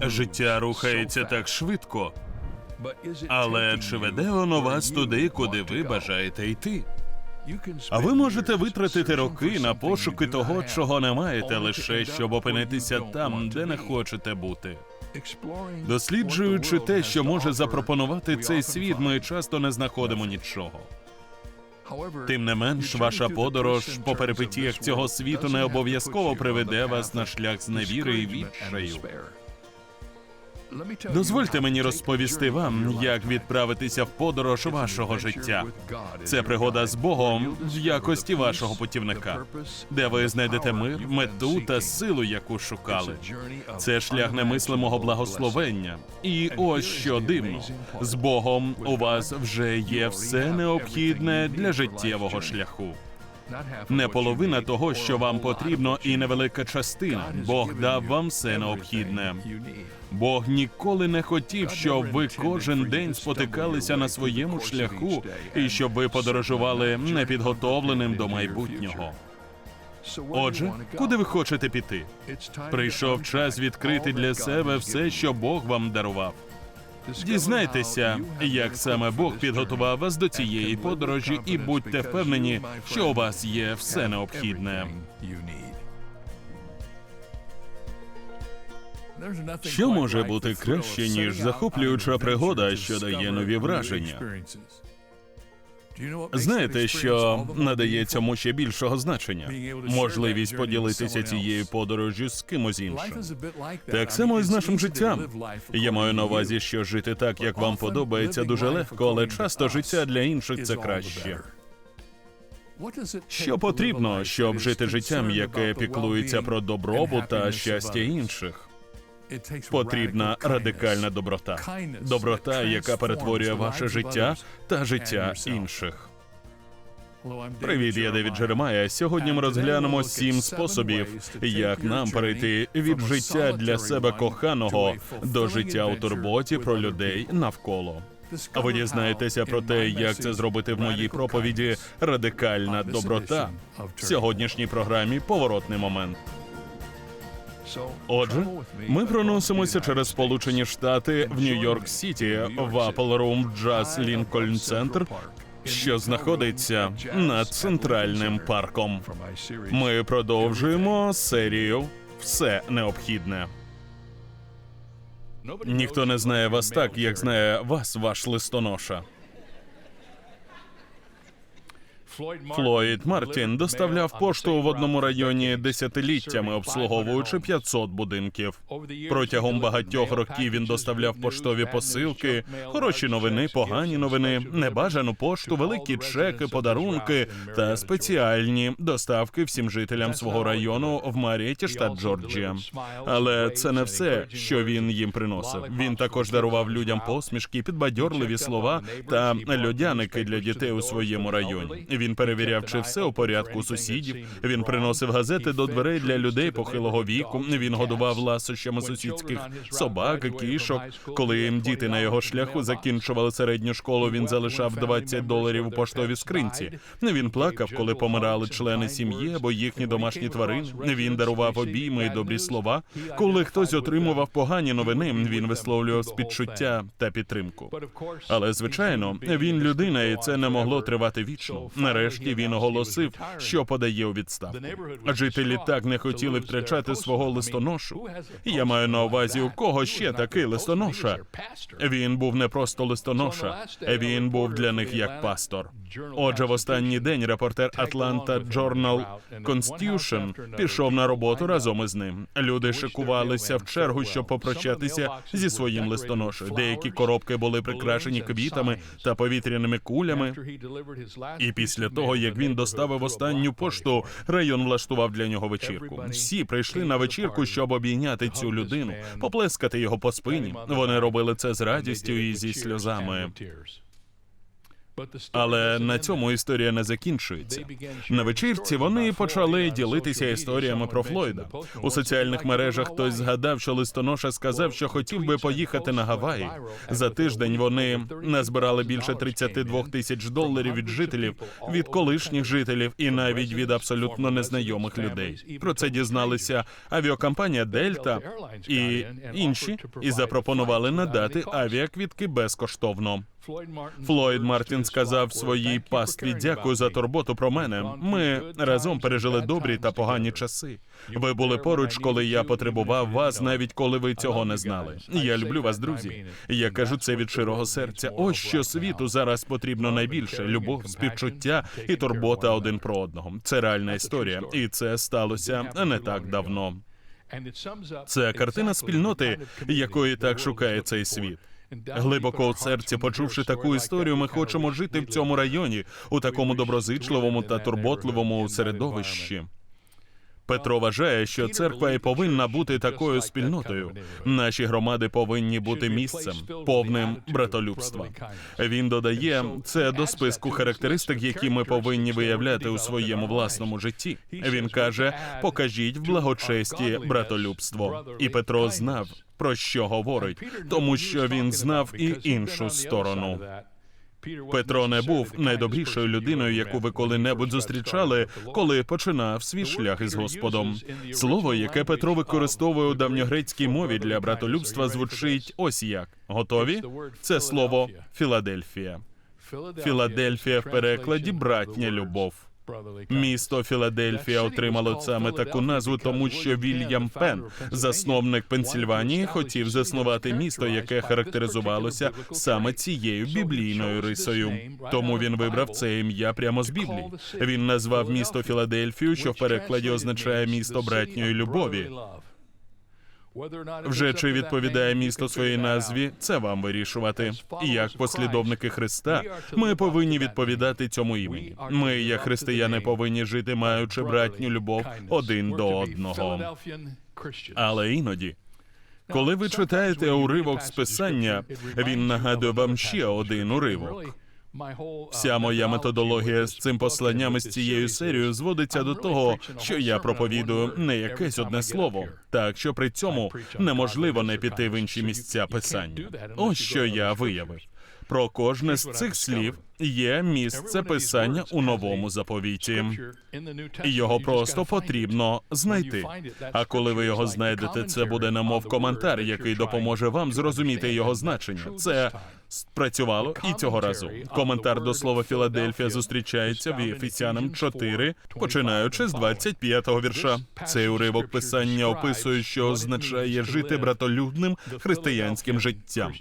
Життя рухається так швидко, але чи веде воно вас туди, куди ви бажаєте йти? А ви можете витратити роки на пошуки того, чого не маєте, лише щоб опинитися там, де не хочете бути. Досліджуючи те, що може запропонувати цей світ, ми часто не знаходимо нічого. Тим не менш, ваша подорож по перипетіях цього світу не обов'язково приведе вас на шлях зневіри і відчаю. Дозвольте мені розповісти вам, як відправитися в подорож вашого життя. Це пригода з Богом в якості вашого путівника, де ви знайдете мир, мету та силу, яку шукали. Це шлях немислимого благословення. І ось що дивно: з Богом у вас вже є все необхідне для життєвого шляху. Не половина того, що вам потрібно, і невелика частина. Бог дав вам все необхідне. Бог ніколи не хотів, щоб ви кожен день спотикалися на своєму шляху і щоб ви подорожували непідготовленим до майбутнього. Отже, куди ви хочете піти? Прийшов час відкрити для себе все, що Бог вам дарував. Дізнайтеся, як саме Бог підготував вас до цієї подорожі, і будьте впевнені, що у вас є все необхідне. Що може бути краще, ніж захоплююча пригода, що дає нові враження? Знаєте, що надає цьому ще більшого значення? Можливість поділитися цією подорожю з кимось іншим. Так само і з нашим життям. Я маю на увазі, що жити так, як вам подобається, дуже легко, але часто життя для інших це краще. Що потрібно, щоб жити життям, яке піклується про добробут та щастя інших? Потрібна радикальна доброта, доброта, яка перетворює ваше життя та життя інших. Привіт, я Девід Джеремая. Сьогодні ми розглянемо сім способів, як нам перейти від життя для себе коханого до життя у турботі про людей навколо. А ви дізнаєтеся про те, як це зробити в моїй проповіді Радикальна доброта в сьогоднішній програмі Поворотний момент. Отже, ми проносимося через Сполучені Штати в Нью-Йорк Сіті в Apple Room Jazz Lincoln Center, що знаходиться над центральним парком. Ми продовжуємо серію Все необхідне. Ніхто не знає вас так, як знає вас ваш листоноша. Флойд Мартін доставляв пошту в одному районі десятиліттями, обслуговуючи 500 будинків. Протягом багатьох років він доставляв поштові посилки, хороші новини, погані новини, небажану пошту, великі чеки, подарунки та спеціальні доставки всім жителям свого району в Маріеті, штат Джорджія. Але це не все, що він їм приносив. Він також дарував людям посмішки, підбадьорливі слова та льодяники для дітей у своєму районі. Він перевіряв, чи все у порядку сусідів. Він приносив газети до дверей для людей похилого віку. Він годував ласощами сусідських собак, кішок. Коли діти на його шляху закінчували середню школу, він залишав 20 доларів у поштовій скринці. Він плакав, коли помирали члени сім'ї або їхні домашні тварини. Він дарував обійми і добрі слова. Коли хтось отримував погані новини, він висловлював співчуття та підтримку. Але звичайно, він людина, і це не могло тривати вічно. Нарешті він оголосив, що подає у відставку. Жителі так не хотіли втрачати свого листоношу. Я маю на увазі, у кого ще такий листоноша. Він був не просто листоноша, він був для них як пастор. Отже, в останній день репортер Atlanta Journal Constitution пішов на роботу разом із ним. Люди шикувалися в чергу, щоб попрощатися зі своїм листоношем. Деякі коробки були прикрашені квітами та повітряними кулями. І після того, як він доставив останню пошту, район влаштував для нього вечірку. Всі прийшли на вечірку, щоб обійняти цю людину, поплескати його по спині. Вони робили це з радістю і зі сльозами. Але на цьому історія не закінчується. На вечірці вони почали ділитися історіями про Флойда. У соціальних мережах хтось згадав, що листоноша сказав, що хотів би поїхати на Гаваї. За тиждень вони назбирали більше 32 тисяч доларів від жителів, від колишніх жителів і навіть від абсолютно незнайомих людей. Про це дізналися авіакомпанія Дельта і інші, і запропонували надати авіаквітки безкоштовно. Флойд Мартін сказав своїй пастві дякую за турботу про мене. Ми разом пережили добрі та погані часи. Ви були поруч, коли я потребував вас, навіть коли ви цього не знали. Я люблю вас, друзі. Я кажу це від щирого серця. Ось що світу зараз потрібно найбільше: любов, співчуття і турбота один про одного. Це реальна історія, і це сталося не так давно. Це картина спільноти, якої так шукає цей світ. Глибоко у серці, почувши таку історію, ми хочемо жити в цьому районі, у такому доброзичливому та турботливому середовищі. Петро вважає, що церква і повинна бути такою спільнотою. Наші громади повинні бути місцем повним братолюбства. Він додає це до списку характеристик, які ми повинні виявляти у своєму власному житті. Він каже: покажіть в благочесті братолюбство. І Петро знав про що говорить, тому що він знав і іншу сторону. Петро не був найдобрішою людиною, яку ви коли-небудь зустрічали, коли починав свій шлях із Господом. Слово, яке Петро використовує у давньогрецькій мові для братолюбства, звучить ось як готові. Це слово Філадельфія. Філадельфія в перекладі братня любов. Місто Філадельфія отримало саме таку назву, тому що Вільям Пен, засновник Пенсільванії, хотів заснувати місто, яке характеризувалося саме цією біблійною рисою. Тому він вибрав це ім'я прямо з Біблії. Він назвав місто Філадельфію, що в перекладі означає місто братньої любові. Вже чи відповідає місто своїй назві, це вам вирішувати. І як послідовники Христа, ми повинні відповідати цьому імені. Ми, як християни, повинні жити, маючи братню любов один до одного. Але іноді. Коли ви читаєте уривок з писання, він нагадує вам ще один уривок. Вся моя методологія з цим посланням і з цією серією зводиться до того, що я проповідую не якесь одне слово, так що при цьому неможливо не піти в інші місця писання. Ось що я виявив. Про кожне з цих слів є місце писання у новому заповіті. Його просто потрібно знайти. А коли ви його знайдете, це буде немов коментар, який допоможе вам зрозуміти його значення. Це спрацювало і цього разу. Коментар до слова Філадельфія зустрічається в Ефесянам 4, починаючи з 25-го вірша. Цей уривок писання описує, що означає жити братолюбним християнським життям.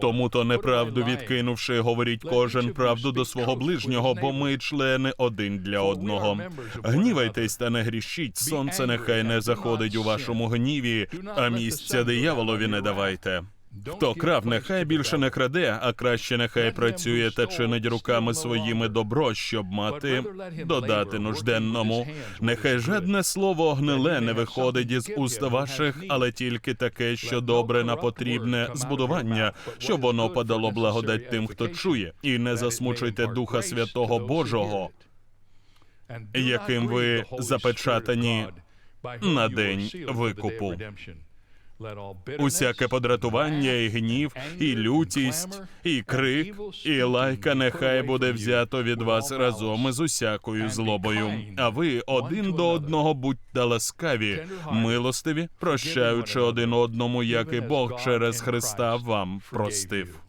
Тому то неправду відкинувши, говоріть кожен правду до свого ближнього, бо ми члени один для одного. Гнівайтесь та не грішіть. Сонце нехай не заходить у вашому гніві, а місця дияволові не давайте. Хто крав, нехай більше не краде, а краще нехай працює та чинить руками своїми добро, щоб мати додати нужденному. Нехай жадне слово гниле не виходить із уст ваших, але тільки таке, що добре на потрібне збудування, щоб воно подало благодать тим, хто чує, і не засмучуйте Духа Святого Божого, яким ви запечатані на день викупу. Усяке подратування, і гнів, і лютість, і крик, і лайка нехай буде взято від вас разом із усякою злобою. А ви один до одного будьте ласкаві, милостиві, прощаючи один одному, як і Бог через Христа вам простив.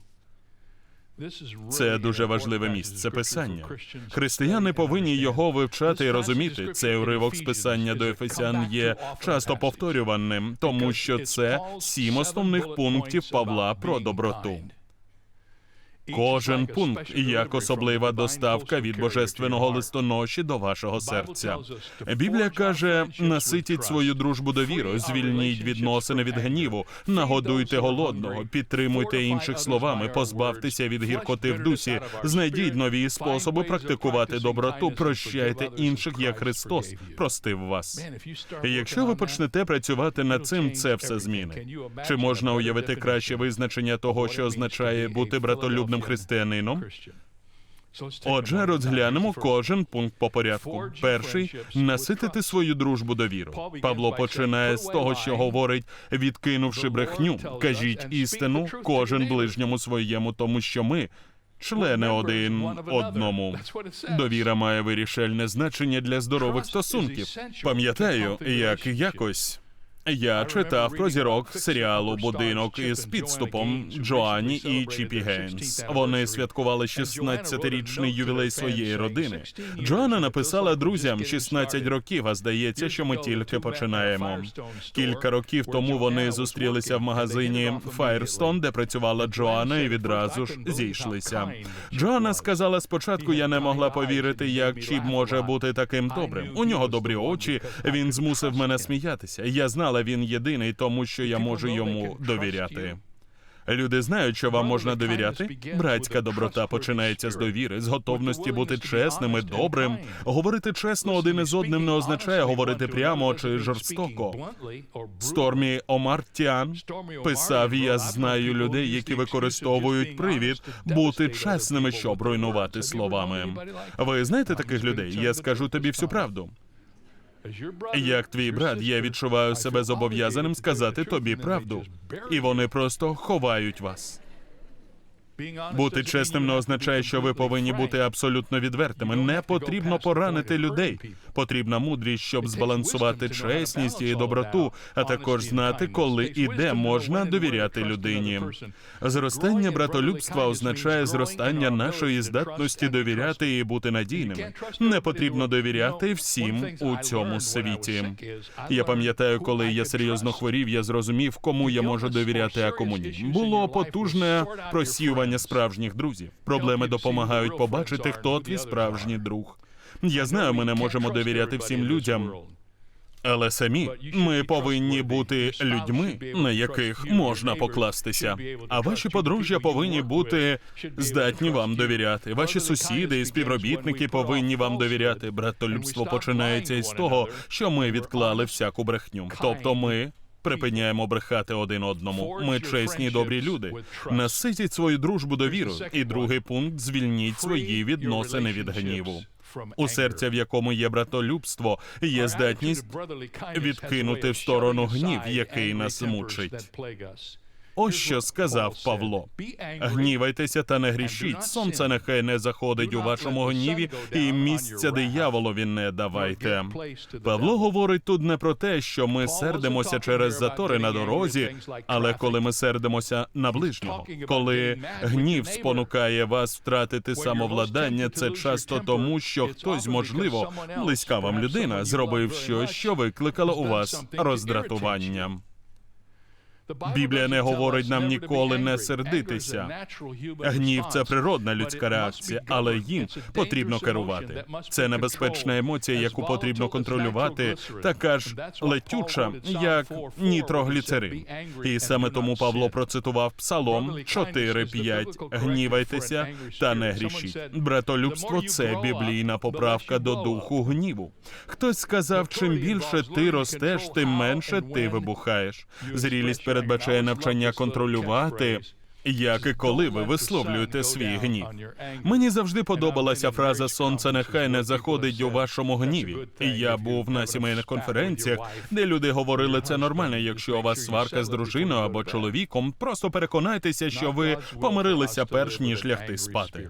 Це дуже важливе місце писання. Християни повинні його вивчати і розуміти. Цей уривок з писання до Ефесян є часто повторюваним, тому що це сім основних пунктів Павла про доброту. Кожен пункт як особлива доставка від божественного листоноші до вашого серця. Біблія каже: наситіть свою дружбу довірою, звільніть відносини від гніву, нагодуйте голодного, підтримуйте інших словами, позбавтеся від гіркоти в дусі, знайдіть нові способи практикувати доброту, прощайте інших, як Христос простив вас. І Якщо ви почнете працювати над цим, це все змінить. Чи можна уявити краще визначення того, що означає бути братолюбним християнином? Отже, розглянемо кожен пункт по порядку. Перший наситити свою дружбу довіру. Павло починає з того, що говорить, відкинувши брехню, кажіть істину кожен ближньому своєму, тому що ми. Члени один одному. Довіра має вирішальне значення для здорових стосунків. Пам'ятаю, як якось я читав про зірок серіалу Будинок із підступом Джоанні і Чіпі Гейнс. Вони святкували 16-річний ювілей своєї родини. Джоанна написала друзям 16 років, а здається, що ми тільки починаємо. Кілька років тому вони зустрілися в магазині Firestone, де працювала Джоанна, і відразу ж зійшлися. Джоанна сказала спочатку, я не могла повірити, як Чіп може бути таким добрим. У нього добрі очі. Він змусив мене сміятися. Я знала, він єдиний, тому що я можу йому довіряти. Люди знають, що вам можна довіряти. Братська доброта починається з довіри, з готовності бути чесним і добрим. Говорити чесно один із одним не означає говорити прямо чи жорстоко. Стормі Омартян писав: я знаю людей, які використовують привід бути чесними, щоб руйнувати словами. Ви знаєте таких людей? Я скажу тобі всю правду. Як твій брат, я відчуваю себе зобов'язаним сказати тобі правду, і вони просто ховають вас. Бути чесним не означає, що ви повинні бути абсолютно відвертими. Не потрібно поранити людей. Потрібна мудрість, щоб збалансувати чесність і доброту, а також знати, коли і де можна довіряти людині. Зростання братолюбства означає зростання нашої здатності довіряти і бути надійними. Не потрібно довіряти всім у цьому світі. Я пам'ятаю, коли я серйозно хворів, я зрозумів, кому я можу довіряти, а кому ні. Було потужне просіювання справжніх друзів. Проблеми допомагають побачити, хто твій справжній друг. Я знаю, ми не можемо довіряти всім людям. Але самі ми повинні бути людьми, на яких можна покластися. А ваші подружжя повинні бути здатні вам довіряти. Ваші сусіди і співробітники повинні вам довіряти. Братолюбство починається із того, що ми відклали всяку брехню. Тобто, ми. Припиняємо брехати один одному. Ми чесні, добрі люди. Наситіть свою дружбу довіру. І другий пункт звільніть свої відносини від гніву. У серця, в якому є братолюбство, є здатність відкинути в сторону гнів, який нас мучить. Ось що сказав Павло: гнівайтеся та не грішіть. Сонце нехай не заходить у вашому гніві, і місця дияволові не давайте. Павло говорить тут не про те, що ми сердимося через затори на дорозі, але коли ми сердимося на ближнього, коли гнів спонукає вас втратити самовладання, це часто тому, що хтось, можливо, близька вам людина, зробив щось, що викликало у вас роздратування. Біблія не говорить нам ніколи не сердитися. Гнів це природна людська реакція, але їм потрібно керувати. Це небезпечна емоція, яку потрібно контролювати, така ж летюча, як нітрогліцерин. І саме тому Павло процитував Псалом 4.5 «Гнівайтеся та не грішіть». Братолюбство це біблійна поправка до духу гніву. Хтось сказав: чим більше ти ростеш, тим менше ти вибухаєш. Зрілість передбачає навчання контролювати. Як і коли ви висловлюєте свій гнів. Мені завжди подобалася фраза Сонце нехай не заходить у вашому гніві. І я був на сімейних конференціях, де люди говорили це нормально. Якщо у вас сварка з дружиною або чоловіком, просто переконайтеся, що ви помирилися перш ніж лягти спати.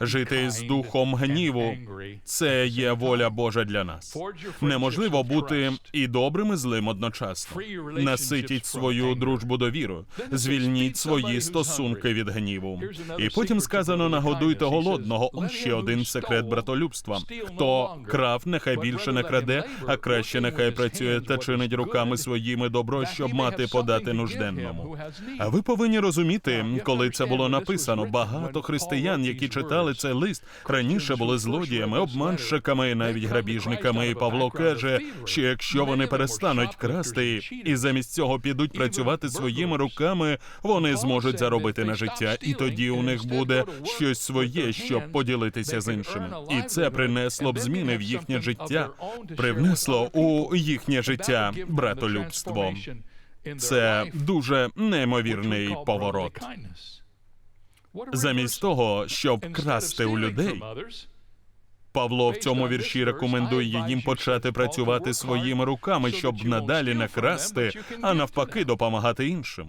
Жити з духом гніву це є воля Божа для нас. Неможливо бути і добрим, і злим одночасно. Наситіть свою дружбу довірою, звільніть свої стосунки від гніву. І потім сказано: нагодуйте голодного. Ось ще один секрет братолюбства. Хто крав, нехай більше не краде, а краще нехай працює та чинить руками своїми добро, щоб мати подати нужденному. А ви повинні розуміти, коли це було написано, багато християн, які читали цей лист, раніше були злодіями, обманщиками, і навіть грабіжниками. І Павло каже, що якщо вони перестануть красти і замість цього підуть працювати своїми руками, вони зможуть заробити на життя, і тоді у них буде щось своє, щоб поділитися з іншими. І це принесло б зміни в їхнє життя, привнесло у їхнє життя братолюбство. Це дуже неймовірний поворот. Замість того, щоб красти у людей, Павло в цьому вірші рекомендує їм почати працювати своїми руками, щоб надалі не красти, а навпаки допомагати іншим.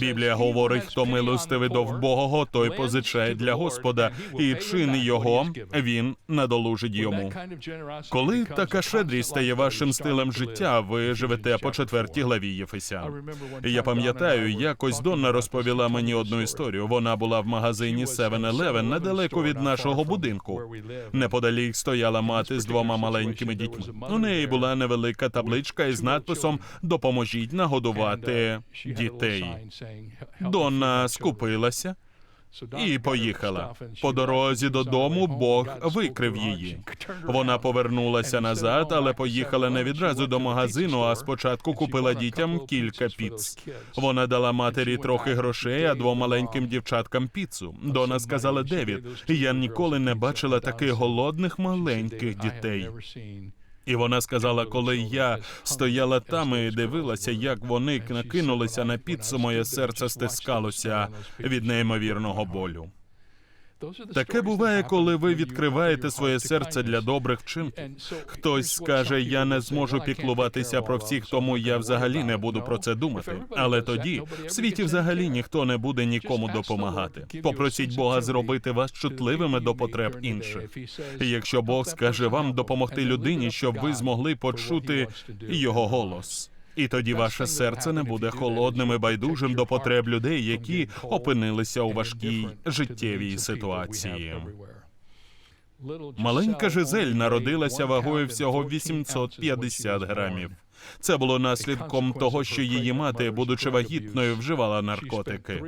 Біблія говорить, хто милостивий до вбогого, той позичає для Господа, і чин його він надолужить йому. Коли така щедрість стає вашим стилем життя, ви живете по четвертій главі Єфесян. Я пам'ятаю, якось Донна розповіла мені одну історію. Вона була в магазині 7-Eleven недалеко від нашого будинку. Неподалік стояла мати з двома маленькими дітьми. У неї була невелика табличка із надписом Допоможіть нагодувати дітей. Донна скупилася і поїхала. По дорозі додому Бог викрив її. Вона повернулася назад, але поїхала не відразу до магазину, а спочатку купила дітям кілька піц. Вона дала матері трохи грошей, а двом маленьким дівчаткам піцу. Дона сказала Девід, я ніколи не бачила таких голодних маленьких дітей. І вона сказала, коли я стояла там і дивилася, як вони накинулися на піцу, моє серце стискалося від неймовірного болю. Таке буває, коли ви відкриваєте своє серце для добрих вчинків. Хтось скаже, я не зможу піклуватися про всіх, тому я взагалі не буду про це думати. Але тоді в світі взагалі ніхто не буде нікому допомагати. Попросіть Бога зробити вас чутливими до потреб інших. Якщо Бог скаже вам допомогти людині, щоб ви змогли почути його голос. І тоді ваше серце не буде холодним і байдужим до потреб людей, які опинилися у важкій життєвій ситуації. Маленька Жизель народилася вагою всього 850 грамів. Це було наслідком того, що її мати, будучи вагітною, вживала наркотики.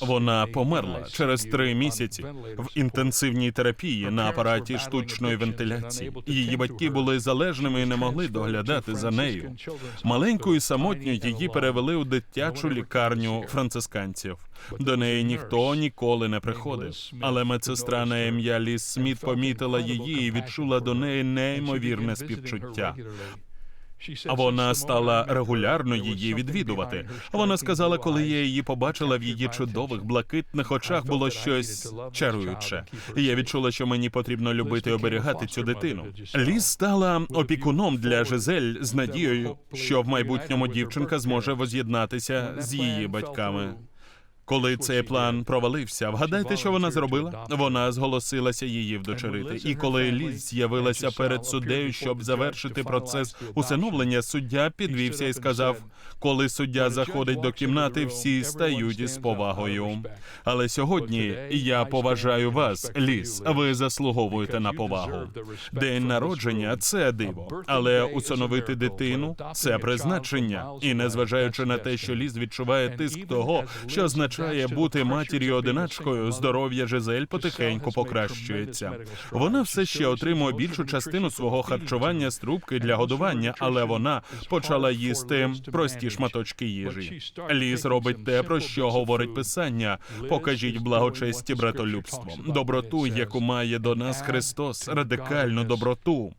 Вона померла через три місяці в інтенсивній терапії на апараті штучної вентиляції. Її батьки були залежними і не могли доглядати за нею. Маленьку і самотню її перевели у дитячу лікарню францисканців. До неї ніхто ніколи не приходив. Але медсестра на ім'я Ліс Сміт помітила її і відчула до неї неймовірне співчуття. А вона стала регулярно її відвідувати. Вона сказала, коли я її побачила в її чудових блакитних очах було щось чаруюче. Я відчула, що мені потрібно любити і оберігати цю дитину. Ліз стала опікуном для Жизель з надією, що в майбутньому дівчинка зможе воз'єднатися з її батьками. Коли цей план провалився, вгадайте, що вона зробила? Вона зголосилася її вдочерити. І коли Ліз з'явилася перед суддею, щоб завершити процес усиновлення, суддя підвівся і сказав: коли суддя заходить до кімнати, всі стають із повагою. Але сьогодні я поважаю вас, Ліз. Ви заслуговуєте на повагу. День народження це диво, але усиновити дитину це призначення. І незважаючи на те, що Ліз відчуває тиск того, що означає бути матір'ю одиначкою, здоров'я Жизель потихеньку покращується. Вона все ще отримує більшу частину свого харчування з трубки для годування, але вона почала їсти прості шматочки їжі. Ліс робить те, про що говорить писання. Покажіть благочесті братолюбство, доброту, яку має до нас Христос, радикальну доброту.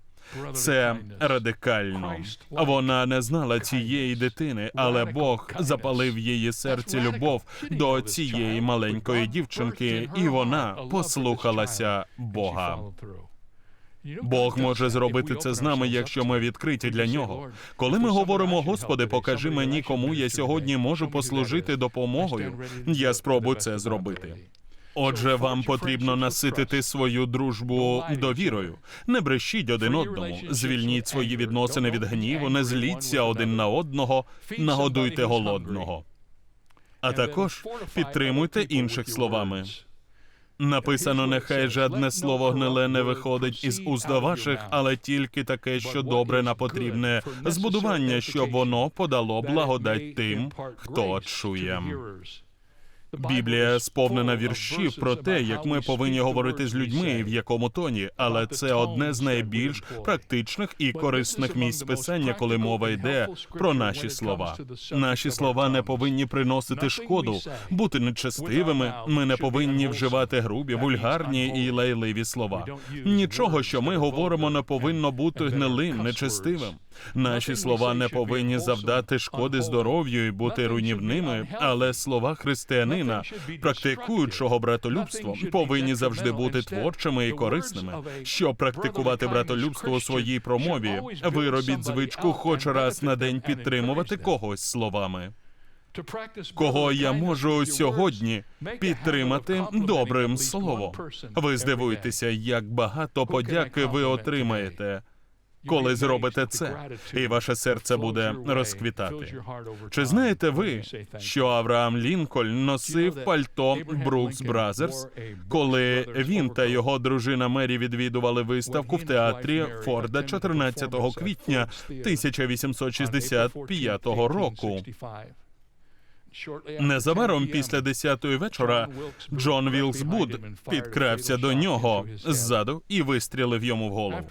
Це радикально. Вона не знала цієї дитини, але Бог запалив її серці любов до цієї маленької дівчинки, і вона послухалася Бога. Бог може зробити це з нами, якщо ми відкриті для нього. Коли ми говоримо, Господи, покажи мені, кому я сьогодні можу послужити допомогою. Я спробую це зробити. Отже, вам потрібно наситити свою дружбу довірою. Не брешіть один одному, звільніть свої відносини від гніву, не зліться один на одного, нагодуйте голодного. А також підтримуйте інших словами. Написано, нехай жадне слово гниле не виходить із уст ваших, але тільки таке, що добре на потрібне збудування, щоб воно подало благодать тим, хто чує. Біблія сповнена віршів про те, як ми повинні говорити з людьми і в якому тоні, але це одне з найбільш практичних і корисних місць писання, коли мова йде про наші слова. Наші слова не повинні приносити шкоду, бути нечестивими. Ми не повинні вживати грубі, вульгарні і лайливі слова. Нічого, що ми говоримо, не повинно бути гнилим, нечестивим. Наші слова не повинні завдати шкоди здоров'ю і бути руйнівними, але слова християнина, практикуючого братолюбство, повинні завжди бути творчими і корисними. Щоб практикувати братолюбство у своїй промові, виробіть звичку хоч раз на день підтримувати когось словами. Кого я можу сьогодні підтримати добрим словом? Ви здивуєтеся, як багато подяки ви отримаєте коли зробите це, і ваше серце буде розквітати. Чи знаєте ви, що Авраам Лінкольн носив пальто Брукс Бразерс, коли він та його дружина Мері відвідували виставку в театрі Форда 14 квітня 1865 року? Незабаром після десятої вечора Джон Вілкс Буд підкрався до нього ззаду і вистрілив йому в голову.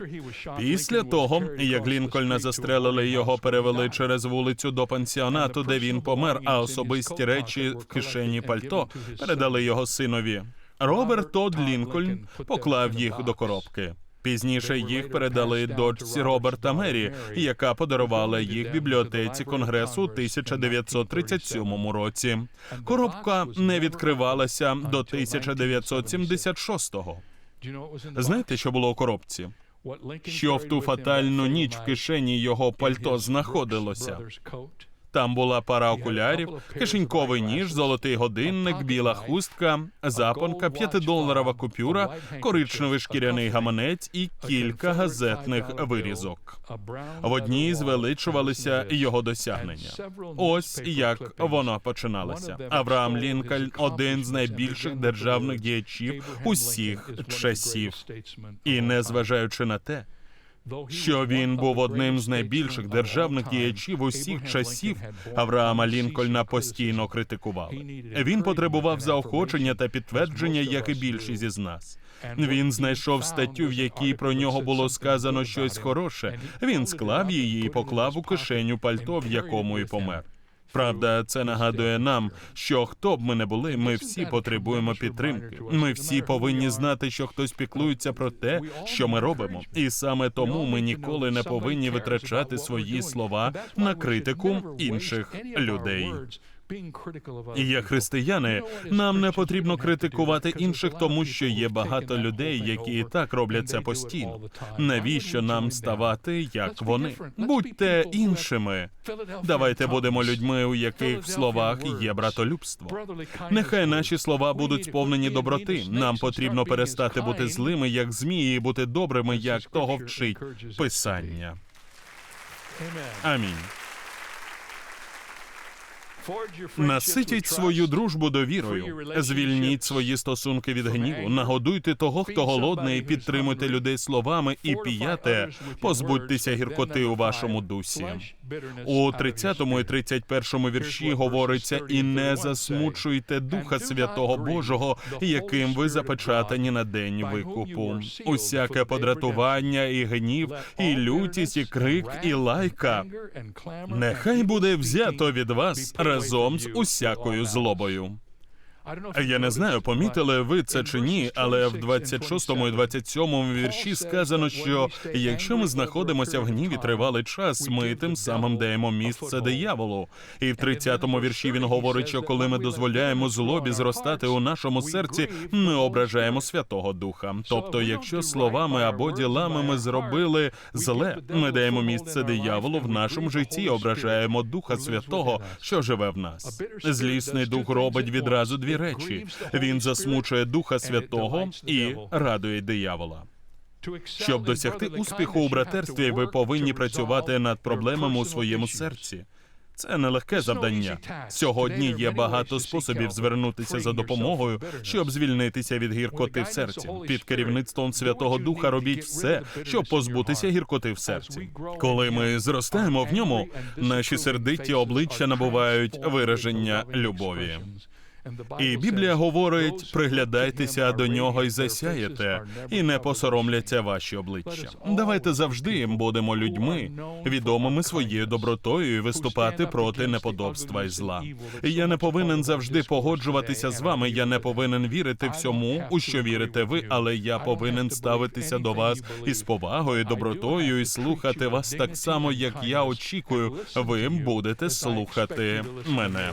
Після того, як Лінкольна застрелили, його перевели через вулицю до пансіонату, де він помер, а особисті речі в кишені пальто передали його синові. Роберт Тодд Лінкольн поклав їх до коробки. Пізніше їх передали дочці Роберта Мері, яка подарувала їх бібліотеці конгресу у 1937 році. Коробка не відкривалася до 1976-го. Знаєте, що було у коробці? Що в ту фатальну ніч в кишені його пальто знаходилося? Там була пара окулярів, кишеньковий ніж, золотий годинник, біла хустка, запонка, п'ятидоларова купюра, коричневий шкіряний гаманець і кілька газетних вирізок. В одній звеличувалися його досягнення. Ось як воно починалося. Авраам Лінкольн один з найбільших державних діячів усіх часів, і незважаючи на те що він був одним з найбільших державних діячів усіх часів. Авраама Лінкольна постійно критикували. Він потребував заохочення та підтвердження, як і більшість із нас. Він знайшов статтю, в якій про нього було сказано щось хороше. Він склав її і поклав у кишеню пальто, в якому і помер. Правда, це нагадує нам, що хто б ми не були, ми всі потребуємо підтримки. Ми всі повинні знати, що хтось піклується про те, що ми робимо, і саме тому ми ніколи не повинні витрачати свої слова на критику інших людей. І як християни, нам не потрібно критикувати інших, тому що є багато людей, які і так роблять це постійно. Навіщо нам ставати як вони? Будьте іншими. Давайте будемо людьми, у яких в словах є братолюбство. Нехай наші слова будуть сповнені доброти. Нам потрібно перестати бути злими, як змії, і бути добрими, як того вчить писання. Амінь. Наситіть свою дружбу довірою, звільніть свої стосунки від гніву, нагодуйте того, хто голодний, підтримуйте людей словами і п'яте, позбудьтеся гіркоти у вашому дусі. У 30 і 31 вірші говориться: і не засмучуйте Духа Святого Божого, яким ви запечатані на день викупу. Усяке подратування і гнів, і лютість, і крик, і лайка. Нехай буде взято від вас разом з усякою злобою. Я не знаю, помітили ви це чи ні, але в 26 і 27 вірші сказано, що якщо ми знаходимося в гніві тривалий час, ми тим самим даємо місце дияволу. І в 30-му вірші він говорить, що коли ми дозволяємо злобі зростати у нашому серці, ми ображаємо Святого Духа. Тобто, якщо словами або ділами ми зробили зле, ми даємо місце дияволу в нашому житті, ображаємо Духа Святого, що живе в нас. Злісний дух робить відразу дві речі. Він засмучує Духа Святого і радує диявола. Щоб досягти успіху у братерстві, ви повинні працювати над проблемами у своєму серці. Це нелегке завдання. Сьогодні є багато способів звернутися за допомогою, щоб звільнитися від гіркоти в серці. Під керівництвом Святого Духа робіть все, щоб позбутися гіркоти в серці. Коли ми зростаємо в ньому, наші сердиті обличчя набувають вираження любові. І Біблія говорить: приглядайтеся до нього і засяєте, і не посоромляться ваші обличчя. Давайте завжди будемо людьми, відомими своєю добротою і виступати проти неподобства і зла. Я не повинен завжди погоджуватися з вами. Я не повинен вірити всьому, у що вірите ви, але я повинен ставитися до вас із повагою, добротою і слухати вас так само, як я очікую. Ви будете слухати мене.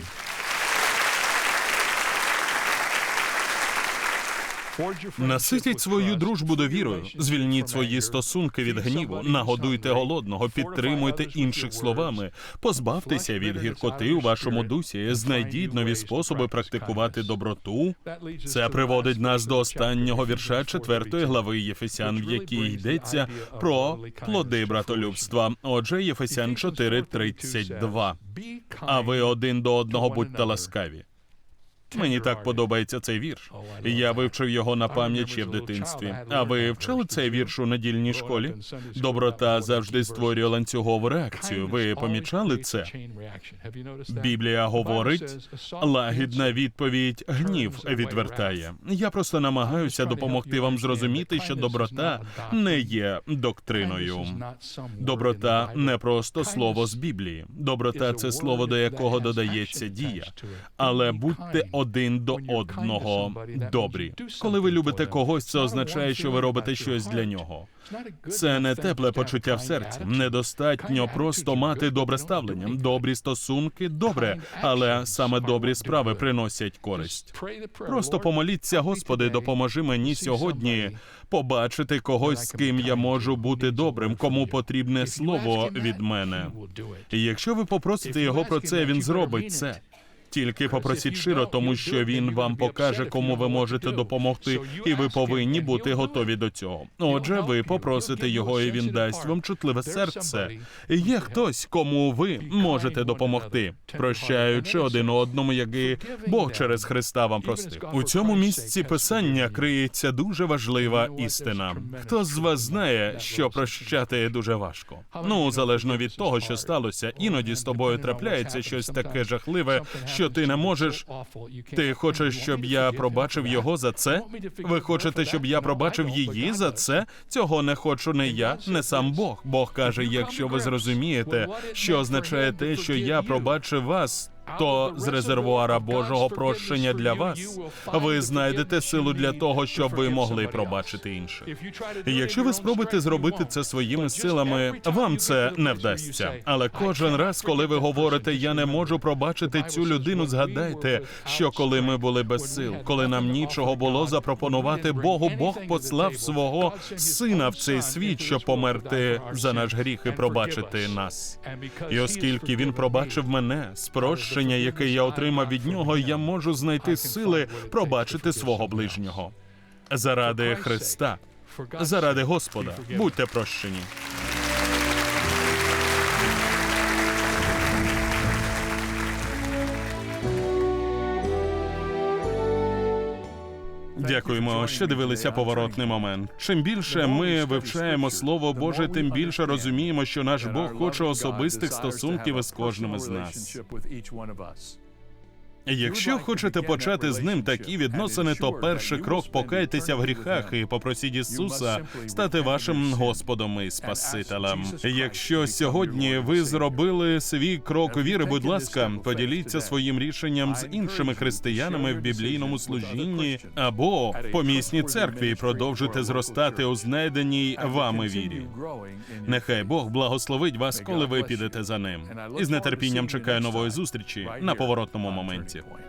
Наситіть свою дружбу довірою, звільніть свої стосунки від гніву, нагодуйте голодного, підтримуйте інших словами, позбавтеся від гіркоти у вашому дусі, знайдіть нові способи практикувати доброту. Це приводить нас до останнього вірша четвертої глави Єфесян, в якій йдеться про плоди братолюбства. Отже, Єфесян 4.32. А ви один до одного будьте ласкаві. Мені так подобається цей вірш. Я вивчив його на пам'ять ще в дитинстві. А ви вчили цей вірш у недільній школі? Доброта завжди створює ланцюгову реакцію. Ви помічали це? Біблія говорить, лагідна відповідь гнів відвертає. Я просто намагаюся допомогти вам зрозуміти, що доброта не є доктриною. Доброта не просто слово з Біблії. Доброта це слово, до якого додається дія. Але будьте один до одного добрі. Коли ви любите когось, це означає, що ви робите щось для нього. Це не тепле почуття в серці. Недостатньо просто мати добре ставлення. Добрі стосунки добре, але саме добрі справи приносять користь. Просто помоліться, Господи, допоможи мені сьогодні побачити когось, з ким я можу бути добрим, кому потрібне слово від мене. І якщо ви попросите його про це, він зробить це. Тільки попросіть щиро, тому що він вам покаже, кому ви можете допомогти, і ви повинні бути готові до цього. Отже, ви попросите його, і він дасть вам чутливе серце. Є хтось, кому ви можете допомогти, прощаючи один одному, як і Бог через Христа вам простив. У цьому місці писання криється дуже важлива істина. Хто з вас знає, що прощати дуже важко? Ну залежно від того, що сталося, іноді з тобою трапляється щось таке жахливе, що ти не можеш. Ти хочеш, щоб я пробачив його за це? Ви хочете, щоб я пробачив її за це? Цього не хочу не я, не сам Бог. Бог каже: якщо ви зрозумієте, що означає те, що я пробачив вас. То з резервуара Божого прощення для вас ви знайдете силу для того, щоб ви могли пробачити інших. Якщо ви спробуєте зробити це своїми силами, вам це не вдасться. Але кожен раз, коли ви говорите, я не можу пробачити цю людину, згадайте, що коли ми були без сил, коли нам нічого було запропонувати Богу, Бог послав свого сина в цей світ, щоб померти за наш гріх і пробачити нас. І оскільки він пробачив мене, спрощення, яке я отримав від нього, я можу знайти сили пробачити свого ближнього. Заради Христа, заради Господа, будьте прощені. Дякуємо, що дивилися поворотний момент. Чим більше ми вивчаємо Слово Боже, тим більше розуміємо, що наш Бог хоче особистих стосунків із кожним із нас. Якщо хочете почати з ним такі відносини, то перший крок покайтеся в гріхах і попросіть Ісуса стати вашим Господом і Спасителем. Якщо сьогодні ви зробили свій крок віри, будь ласка, поділіться своїм рішенням з іншими християнами в біблійному служінні або помісній церкві і продовжуйте зростати у знайденій вами вірі. Нехай Бог благословить вас, коли ви підете за ним. І з нетерпінням чекаю нової зустрічі на поворотному моменті. 机会。